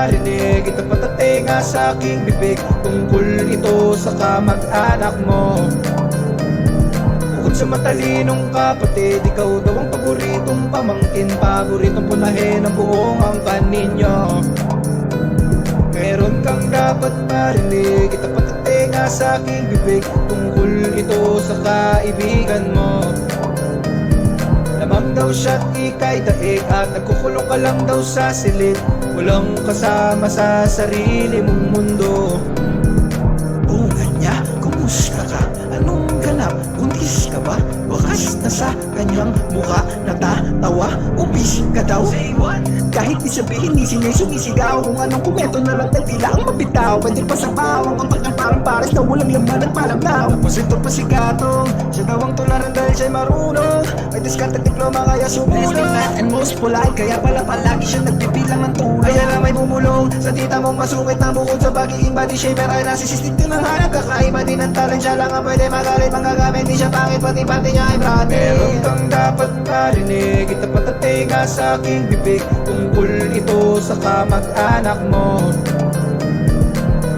marinig Ito patatinga sa aking bibig Tungkol ito sa kamag-anak mo. Bukod sa matalinong kapatid Ikaw daw ang paboritong pamangkin Paboritong punahin ng buong angkan ninyo. Meron kang dapat marinig Ito patatinga sa aking bibig Tungkol ito sa kaibigan mo Lamang daw siya't ikay daig At nagkukulong ka lang daw sa silid. Walang kasama sa sarili mong mundo Natatawa, ubis ka daw. Say what? Kahit di sabihin, di sinay sumisigaw Kung anong kumento na lang na tila ang mabitaw Pwede pa sa bawang kapag ang parang pares na walang laman at palablaw Tapos ito pa si Gatong Siya daw ang tularan dahil siya'y marunong. May diskarte diploma kaya sumunod And most polite, kaya pala palagi siya nagbibilang ng tulong Kaya na may bumulong sa tita mong masungit na bukod sa pagiging body shaper Ay nasisistig din ang hanap Kakaiba din ang talent. Siya lang ang pwede magalit Mga gamit di siya pangit pati pati niya ay brate. Meron kang dapat marinig Ito patatinga sa aking bibig Tungkol ito sa kamag-anak mo.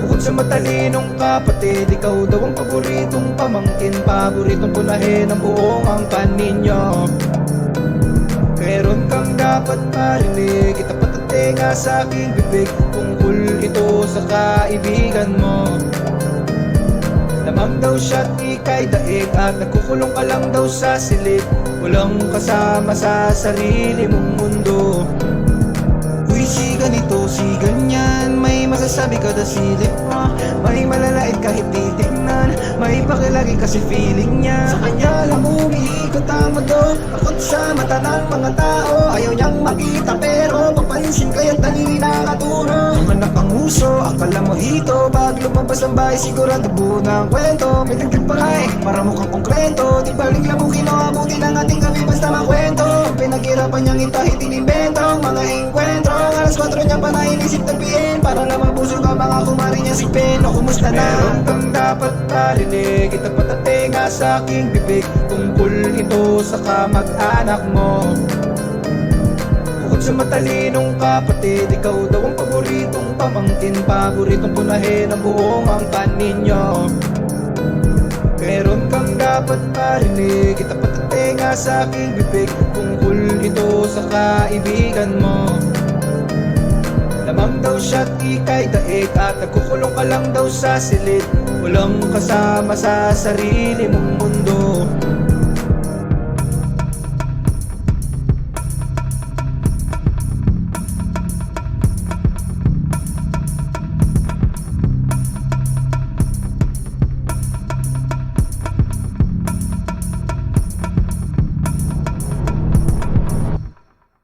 Bukod sa matalinong kapatid Ikaw daw ang paboritong pamangkin Paboritong punahin ang buong angkan ninyo Meron kang dapat marinig Ito patatinga sa aking bibig Tungkol ito sa kaibigan mo. Lamang daw siya't ikay daig At nagkukulong ka lang daw sa silid Walang kasama sa sarili mong mundo. Uy, si ganito, si ganyan. May masasabi ka na silip mo. May malalait kahit titignan May pakilagi kasi feeling niya. Sa kanya lang umiikot ang mundo. Takot sa mata ng mga tao Ayaw niyang makita. Pero Papansin kaya't dalili nakaturo ang uso, akala mo hito. Pag lumabas ang bahay sigurado buo ng kwento. May dagdag pa nga eh, para mukhang konkreto. Di baling labukin o abutin ang ating gabi basta makwento Pinaghirapan niyang itahit inimbento Ang mga engkwentro alas 4 niya pa na inisip tagpiin Para na mabusog ang mga kumari niya si Pen. O kumusta na? Meron kang dapat marinig Ito patatinga sa aking bibig. Tungkol ito sa kamag-anak mo. Bukod sa matalinong kapatid Ikaw daw ang paboritong pamangkin. Paboritong punahin ang buong angkan ninyo Meron kang dapat marinig Ito patatinga sa aking bibig. Tungkol ito sa kaibigan mo. Lamang daw siya't ikay daig At nagkukulong ka lang daw sa silid. Walang kasama sa sarili mong mundo